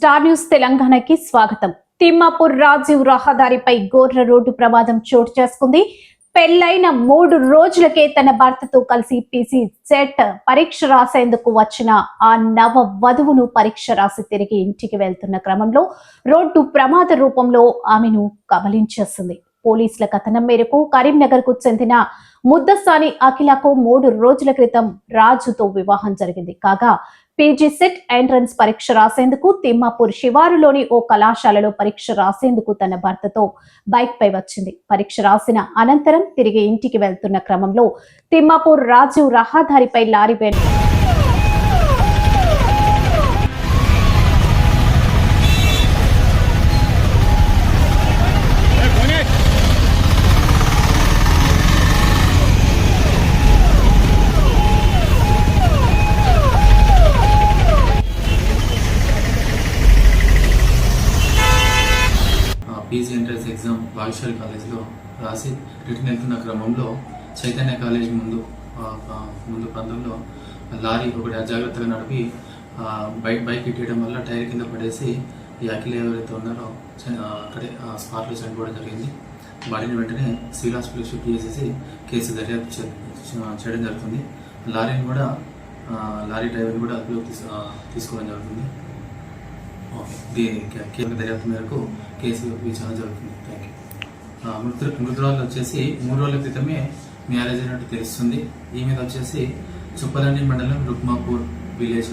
Star news తెలంగాణకి స్వాగతం. తిమ్మాపూర్ రాజీవ్ రహదారిపై గోర్ర రోడ్డు ప్రమాదం చోటు చేసుకుంది. పెళ్ళైన మూడు రోజులకే తన భర్తతో కలిసి పీసీ సెట్ పరీక్ష రాసేందుకు వచ్చిన ఆ నవ వధువును పరీక్ష రాసి తిరిగి ఇంటికి వెళ్తున్న క్రమంలో రోడ్డు ప్రమాద రూపంలో ఆమెను కబలించేస్తుంది పోలీసుల కథనం మేరకు కరీంనగర్కు చెందిన ముద్దసాని అఖిలకు మూడు రోజుల క్రితం రాజుతో వివాహం జరిగింది. కాగా పీజీ సెట్ ఎంట్రన్స్ పరీక్ష రాసేందుకు తిమ్మాపూర్ శివారులోని ఓ కళాశాలలో పరీక్ష రాసేందుకు తన భర్తతో బైక్ పై వచ్చింది. పరీక్ష రాసిన అనంతరం తిరిగి ఇంటికి వెళ్తున్న క్రమంలో తిమ్మాపూర్ రాజీవ్ రహదారిపై లారీ వెన్ పీజీ ఎంట్రన్స్ ఎగ్జామ్ భాగ్యశ్వరి కాలేజ్లో రాసి రిటర్న్ వెళ్తున్న క్రమంలో చైతన్య కాలేజ్ ముందు ముందు ప్రాంతంలో లారీ ఒకటి అజాగ్రత్తగా నడిపి బైక్ బైక్ ఇట్టేయడం వల్ల టైర్ కింద పడేసి ఈ అఖిల ఎవరైతే ఉన్నారో అక్కడే స్పాట్లో చనిపోవడం జరిగింది. బాడీని వెంటనే సివిల్ హాస్పిటల్ షిఫ్ట్ చేసేసి కేసు దర్యాప్తు చేయడం జరుగుతుంది. లారీని కూడా లారీ డ్రైవర్ని కూడా అదుపులోకి తీసుకోవడం జరుగుతుంది. దర్యాప్తు మేరకు కేసు విచారణ జరుగుతుంది. థ్యాంక్ యూ ఆ, మృతు మృతురాలు వచ్చేసి మూడు రోజుల క్రితమే మ్యారేజ్ అయినట్టు తెలుస్తుంది. ఈ మీద వచ్చేసి చుప్పదండి మండలం రుక్మాపూర్ విలేజ్